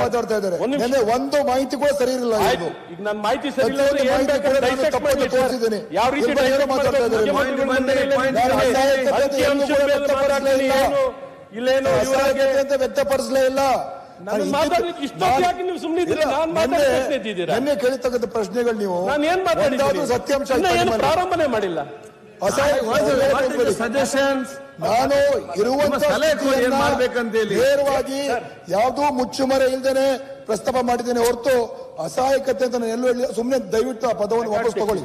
ಮಾತಾಡ್ತಾ ಇದ್ದಾರೆ. ಒಂದ್ ಮಾಹಿತಿ ಕೂಡ ಸರಿ ಇರಲಿಲ್ಲ ಇದು ಈಗ ನನ್ನ ಮಾಹಿತಿ ಸರಿ ಇಲ್ಲ ಅಂದ್ರೆ ಏನ್ ಬೇಕಾದ್ರೂ dissect ಮಾಡಿ ತೋರಿಸಿದ್ದೀನಿ. ಯಾವ ರೀತಿ dissect ಇದ್ದಾರೆ. ಇಲ್ಲೇನು ಇವರಿಗೆ ಅಂತ ವ್ಯಕ್ತಪಡಿಸಲೇ ಇಲ್ಲ. ನಾನು ಮಾತಾಡ್ಲಿಕ್ಕೆ ಇಷ್ಟೊತ್ತು ನಾನು- ಯಾಕೆ ನೀವು ಸುಮ್ನೆ ಇದ್ದೀರಿ? ನಾನು ಮಾತಾಡ್ತಾ ಪ್ರಶ್ನೆಗಳು ನೀವು ನಾನು ಏನ್ ಒಂದಾದ್ರೂ ಮಾತಾಡಿದ್ದೀನಿ ಸತ್ಯಾಂಶ ಪ್ರಾರಂಭನೆ ಮಾಡಿಲ್ಲ. ನಾನು ಇರುವಂತ ನೇರವಾಗಿ ಯಾವುದೂ ಮುಚ್ಚುಮರೆ ಇಲ್ದೇನೆ ಪ್ರಸ್ತಾಪ ಮಾಡಿದ್ದೇನೆ ಹೊರತು ಅಸಹಾಯಕತೆ ಅಂತ ನಾನು ಎಲ್ಲೂ ಹೇಳಿಲ್ಲ ಸುಮ್ಮನೆ ದಯವಿಟ್ಟು ಆ ಪದವನ್ನು ವಾಪಸ್ ತಗೊಳ್ಳಿ.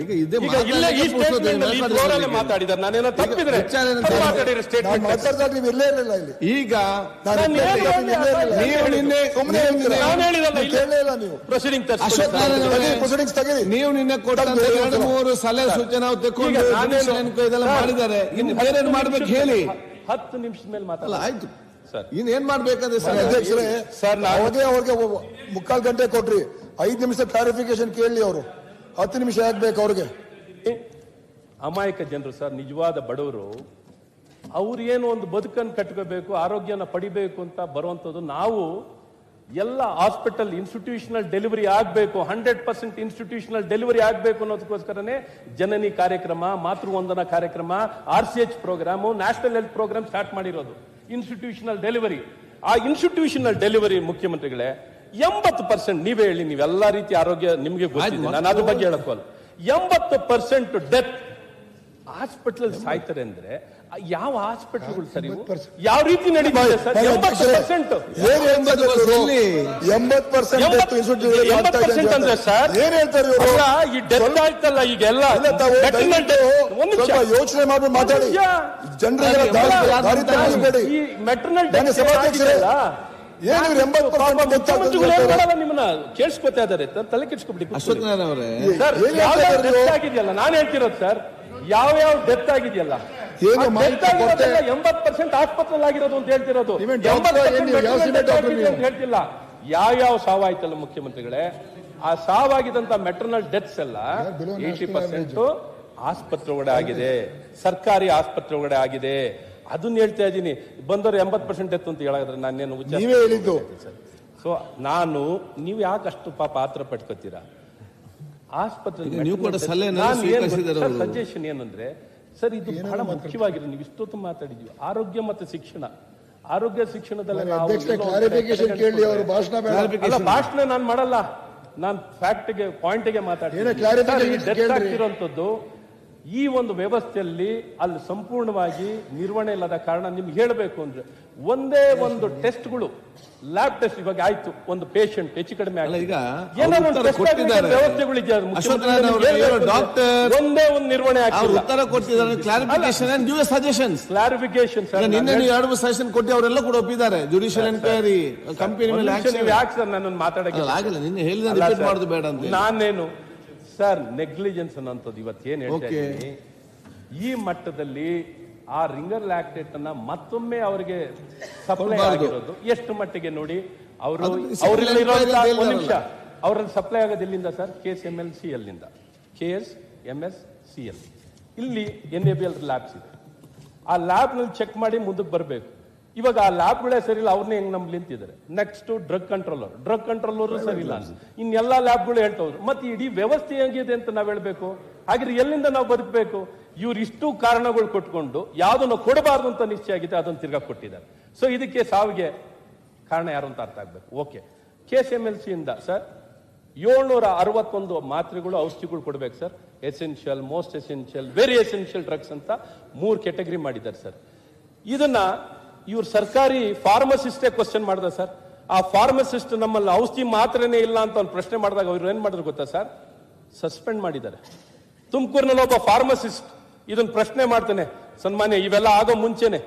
ಈಗ ಇದೇ. ಮಾತಾಡಿದ್ದಾರೆ. ನಾನೇನೋ ತಪ್ಪಿದ್ರೆ? ಮಾತಾಡಿರೋ ಸ್ಟೇಟ್ಮೆಂಟ್ ನೀವು ಇಲ್ಲೇ ಇರಲಿಲ್ಲ ಇಲ್ಲಿ. ಈಗ ನಾನು ನಾನು ಇಲ್ಲೇ ನೀವು ನಿನ್ನೆ ನೀವು ಪ್ರೊಸೀಡಿಂಗ್ ಪ್ರೊಸೀಡಿಂಗ್ಸ್ ನಿನ್ನೆ ಕೊಟ್ಟಂತ ಎರಡು? ಮೂರು ಸಲಹೆ ಸೂಚನೆ ತೆಕ್ಕೊಂಡು ಇದೆಲ್ಲ ಮಾಡಿದ್ದಾರೆ. ಇನ್ನು ಬೇರೆ ಏನ್ ಮಾಡ್ಬೇಕು ಹೇಳಿ. ಹತ್ತು ನಿಮಿಷದ ಮೇಲೆ ಮಾತಾಡಲ್ಲ ಆಯ್ತು. ಸರ್. ಇನ್ ಏನ್ ಮಾಡ್ಬೇಕಂದ್ರೆ ಸರ್? ಅಧ್ಯಕ್ಷರೇ ಸರ್, ಅವ್ರಿಗೆ ಮುಕ್ಕಾಲ್ ಮುಕ್ಕಾಲು ಗಂಟೆ ಕೊಟ್ರಿ. ಐದು ನಿಮಿಷ ಕ್ಲಾರಿಫಿಕೇಶನ್ ಕೇಳಿ ಅವರು. ಹತ್ತು ನಿಮಿಷ ಆಗ್ಬೇಕು ಬೇಕು ಅವ್ರಿಗೆ ಅಮಾಯಕ ಜನರು ಸರ್, ನಿಜವಾದ ಬಡವರು, ಅವ್ರು ಏನು ಒಂದು ಬದುಕನ್ನು ಕಟ್ಕೋಬೇಕು, ಆರೋಗ್ಯನ ಪಡಿಬೇಕು ಅಂತ ಬರುವಂಥದ್ದು ನಾವು ಎಲ್ಲ ಹಾಸ್ಪಿಟಲ್ ಇನ್ಸ್ಟಿಟ್ಯೂಷನಲ್ ಡೆಲಿವರಿ ಆಗಬೇಕು ಹಂಡ್ರೆಡ್ ಪರ್ಸೆಂಟ್ ಇನ್ಸ್ಟಿಟ್ಯೂಷನಲ್ ಡೆಲಿವರಿ ಆಗಬೇಕು ಅನ್ನೋದಕ್ಕೋಸ್ಕರನೇ ಜನನಿ ಕಾರ್ಯಕ್ರಮ, ಮಾತೃವಂದನ ಕಾರ್ಯಕ್ರಮ R C H programme national health programme start ಮಾಡಿರೋದು. ಇನ್ಸ್ಟಿಟ್ಯೂಷನಲ್ ಡೆಲಿವರಿ ಆ ಇನ್ಸ್ಟಿಟ್ಯೂಷನಲ್ ಡೆಲಿವರಿ ಮುಖ್ಯಮಂತ್ರಿಗಳೇ ಎಂಬತ್ತು ಪರ್ಸೆಂಟ್ ನೀವೇ ಹೇಳಿ ನೀವೆಲ್ಲ ರೀತಿ ಆರೋಗ್ಯ ನಿಮಗೆ ಗೊತ್ತಿದೆ. ನಾನು ಅದ್ರ ಬಗ್ಗೆ ಹೇಳಕ್ಕಲ್ಲ ಎಂಬತ್ತು ಪರ್ಸೆಂಟ್ ಡೆತ್ ಹಾಸ್ಪಿಟಲ್ ಸಾಯ್ತಾರೆ ಅಂದ್ರೆ ಆ ಯಾವ ಹಾಸ್ಪಿಟಲ್ಗಳು ಸರಿ? ಯಾವ ರೀತಿ ನಡೀತಿದೆ ಸರ್? ಎಂಬತ್ತು ಪರ್ಸೆಂಟ್ ಎಂಬತ್ತು ಪರ್ಸೆಂಟ್ ಅಂದ್ರೆ ಸರ್ ಏನ್ ಹೇಳ್ತಾರೆ ಈ ಡೆತ್ ಆಯ್ತಲ್ಲ ಈಗೆಲ್ಲ? ಒಂದ್ ಯೋಚನೆ ಮಾಡಿ ಮಾತಾಡಿ. ಅಲ್ಲ, ದಾರಿ ತಪ್ಪಿಸಬೇಡಿ ಈ ಮೆಟರ್ನಲ್ ಡೆತ್ ಸಭಾಧ್ಯಕ್ಷರೇ, ನಿಮ್ಮನ್ನ ಕೇಳಿಸ್ಕೊತಾ ಇದಾರೆ ತಲೆ ಕೆಡಿಸ್ಕೊಬಿಡಿ ಸರ್ ಯಾವ ಆಗಿದೆಯಲ್ಲ ನಾನು ಹೇಳ್ತಿರೋದು ಸರ್ ಯಾವ ಯಾವ ಡೆತ್ ಆಗಿದೆಯಲ್ಲ? ಎಂಬತ್ ಪರ್ಸೆಂಟ್ ಆಸ್ಪತ್ರೆ ಆಗಿರೋದು ಅಂತ ಹೇಳ್ತಿರೋದು? ಅಂತ ಹೇಳ್ತಿಲ್ಲ. ಯಾವ ಯಾವ ಸಾವಾಯ್ತಲ್ಲ ಮುಖ್ಯಮಂತ್ರಿಗಳೇ? ಆ ಸಾವಾಗಿದಂತ ಮೆಟರ್ನಲ್ ಡೆತ್ಸ್ ಎಲ್ಲ ಏಟಿ ಪರ್ಸೆಂಟ್ ಆಸ್ಪತ್ರೆ ಒಳಗಡೆ ಆಗಿದೆ. ಸರ್ಕಾರಿ ಆಸ್ಪತ್ರೆ ಒಳಗಡೆ ಆಗಿದೆ. ಅದನ್ನ ಹೇಳ್ತಾ ಇದ್ದೀನಿ. ಬಂದವರು ಎಂಬತ್ ಪರ್ಸೆಂಟ್ ಎತ್ತು ಅಂತ ಹೇಳಿದ್ರೆ ನಾನೇನು ಉಚ್ಚ ನೀವೇ ಹೇಳಿದ್ದು. ಸೊ ನಾನು ನೀವು ಯಾಕೆ ಅಷ್ಟು ಪಾಪ ಆತರ ಪಟ್ಕೋತೀರಾ ಆಸ್ಪತ್ರೆ ನೀವು ಕೂಡ ಸಲಹೆನ ಸ್ವೀಕರಿಸಿದ್ದಾರೆ ಅವರು. ಸಜೆಷನ್ ಏನಂದ್ರೆ ಸರ್ ಇದು ಬಹಳ ಮುಖ್ಯವಾಗಿದೆ. ನೀವು ಇಷ್ಟೊತ್ತು ಮಾತಾಡಿದ್ವಿ. ಆರೋಗ್ಯ ಮತ್ತು ಶಿಕ್ಷಣ. ಆರೋಗ್ಯ ಶಿಕ್ಷಣದಲ್ಲಿ ಭಾಷಣ ನಾನು ಮಾಡಲ್ಲ. ನಾನು ಫ್ಯಾಕ್ಟ್ಗೆ ಪಾಯಿಂಟ್ಗೆ ಮಾತಾಡ್ತೀನಿ. ಈ ಒಂದು ವ್ಯವಸ್ಥೆಯಲ್ಲಿ ಅಲ್ಲಿ ಸಂಪೂರ್ಣವಾಗಿ ನಿರ್ವಹಣೆ ಇಲ್ಲದ ಕಾರಣ ನಿಮ್ಗೆ ಹೇಳಬೇಕು ಅಂದ್ರೆ ಒಂದೇ ಒಂದು ಟೆಸ್ಟ್ಗಳು ಲ್ಯಾಬ್ ಟೆಸ್ಟ್ ಇವಾಗ ಆಯ್ತು ಒಂದು ಪೇಷಂಟ್ ಹೆಚ್ಚು ಕಡಿಮೆ ಒಂದೇ ಒಂದು ನಿರ್ವಹಣೆ ಉತ್ತರ ಕೊಟ್ಟಿದ್ದಾರೆ ಕ್ಲಾರಿಫಿಕೇಶನ್ ಗಿವ್ ಸಜೆಷನ್ಸ್ ಕ್ಲಾರಿಫಿಕೇಶನ್ ನಿನ್ನೆ ನೀವು ಎರಡು ಸಜೆಷನ್ ಕೊಟ್ಟು ಅವರೆಲ್ಲ ಕೂಡ ಒಪ್ಪಿದ್ದಾರೆ. ಜುಡಿಷಿಯಲ್ ಎನ್ಕ್ವೈರಿ ಕಂಪನಿ ಮೇಲೆ ಆಕ್ಷನ್ ನೀವು ಯಾಕೆ ಸರ್ ನನ್ನನ್ನು ಮಾತಾಡಕ್ಕೆ ಆಗಲ್ಲ ನಿನ್ನೆ ಹೇಳಿದ ರಿಪೀಟ್ ಮಾಡೋದು ಬೇಡ ಅಂತ. ನಾನೇನು ಸರ್ ನೆಗ್ಲಿಜೆನ್ಸ್ ಅನ್ನೋಂಥದ್ದು ಇವತ್ತು ಏನ್ ಹೇಳ್ತಾ Okay. ಇದ್ದೀನಿ? ಈ ಮಟ್ಟದಲ್ಲಿ ಆ ರಿಂಗರ್ ಲ್ಯಾಕ್ಟೇಟ್ ಅನ್ನ ಮತ್ತೊಮ್ಮೆ ಅವರಿಗೆ ಸಪ್ಲೈ ಕೊಡ್ಬಾರ್ದು. ಆಗಿರೋದು ಎಷ್ಟು ಮಟ್ಟಿಗೆ ನೋಡಿ? ಅವರು ಅದು ಒಂದು ನಿಮಿಷ. ಅವರಲ್ಲಿ ಸಪ್ಲೈ ಆಗೋದು ಎಲ್ಲಿಂದ sir? K S M L C ಎಲ್ಲಿಂದ K S M S C L ಇಲ್ಲಿ N A B L labs ಇದೆ. ಆ ಲ್ಯಾಬ್ನಲ್ಲಿ ಚೆಕ್ ಮಾಡಿ ಮುಂದಕ್ಕೆ ಬರಬೇಕು. ಇವಾಗ ಆ ಲ್ಯಾಬ್ಗಳೇ ಸರಿ ಇಲ್ಲ ಅವ್ರನ್ನೇ ಹೆಂಗ್ ನಂಬಲಿ ಅಂತಿದ್ದಾರೆ next drug controller drug controller ಸರಿ ಇಲ್ಲ ಇನ್ನೆಲ್ಲ ಲ್ಯಾಬ್ಗಳು ಹೇಳ್ತವ್ರು. ಮತ್ತೆ ಇಡೀ ವ್ಯವಸ್ಥೆ ಹೆಂಗಿದೆ ಅಂತ ನಾವ್ ಹೇಳ್ಬೇಕು? ಹಾಗಿದ್ರೆ ಎಲ್ಲಿಂದ ನಾವು ಬದುಕಬೇಕು? ಇವ್ರು ಇಷ್ಟು ಕಾರಣಗಳು ಕೊಟ್ಕೊಂಡು ಯಾವುದನ್ನು ಕೊಡಬಾರ್ದು ಅಂತ ನಿಶ್ಚಯ ಆಗಿದೆ ಅದನ್ನು ತಿರ್ಗಾ ಕೊಟ್ಟಿದ್ದಾರೆ. ಸೊ ಇದಕ್ಕೆ ಸಾವಿಗೆ ಕಾರಣ ಯಾರು ಅಂತ ಅರ್ಥ ಆಗ್ಬೇಕು? Okay K S M L C ಇಂದ ಸರ್ ಏಳ್ನೂರ ಅರವತ್ತೊಂದು ಮಾತ್ರೆಗಳು ಔಷಧಿಗಳು ಕೊಡ್ಬೇಕು sir essential most essential very essential drugs ಅಂತ ಮೂರು ಕೆಟಗರಿ ಮಾಡಿದ್ದಾರೆ ಸರ್ ಇದನ್ನ ಇವ್ರು ಸರ್ಕಾರಿ ಫಾರ್ಮಸಿಸ್ಟೇ ಕ್ವಶನ್ ಮಾಡಿದೆ ಸರ್. ಆ ಫಾರ್ಮಸಿಸ್ಟ್ ನಮ್ಮಲ್ಲಿ ಔಷಧಿ ಮಾತ್ರನೇ ಇಲ್ಲ ಅಂತ ಒಂದು ಪ್ರಶ್ನೆ ಮಾಡಿದಾಗ ಅವ್ರು ಏನ್ ಮಾಡಿದ್ರು ಗೊತ್ತಾ ಸರ್? ಸಸ್ಪೆಂಡ್ ಮಾಡಿದ್ದಾರೆ. ತುಮಕೂರಿನಲ್ಲಿ ಒಬ್ಬ ಫಾರ್ಮಸಿಸ್ಟ್ ಇದನ್ನ ಪ್ರಶ್ನೆ ಮಾಡ್ತಾನೆ, ಸನ್ಮಾನ್ಯ, ಇವೆಲ್ಲ ಆಗೋ ಮುಂಚೆನೆ.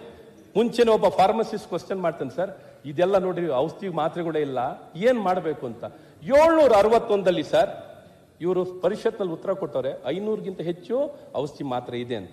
ಮುಂಚೆನೆ ಒಬ್ಬ ಫಾರ್ಮಸಿಸ್ಟ್ ಕ್ವಶನ್ ಮಾಡ್ತಾನೆ ಸರ್, ಇದೆಲ್ಲ ನೋಡ್ರಿ, ಔಷಧಿ ಮಾತ್ರೆಗಳೇ ಇಲ್ಲ, ಏನ್ ಮಾಡಬೇಕು ಅಂತ. ಏಳ್ನೂರ ಅರವತ್ತೊಂದಲ್ಲಿ ಸರ್, ಇವರು ಪರಿಷತ್ನಲ್ಲಿ ಉತ್ತರ ಕೊಟ್ಟವ್ರೆ, ಐನೂರಿಗಿಂತ ಹೆಚ್ಚು ಔಷಧಿ ಮಾತ್ರೆ ಇದೆ ಅಂತ.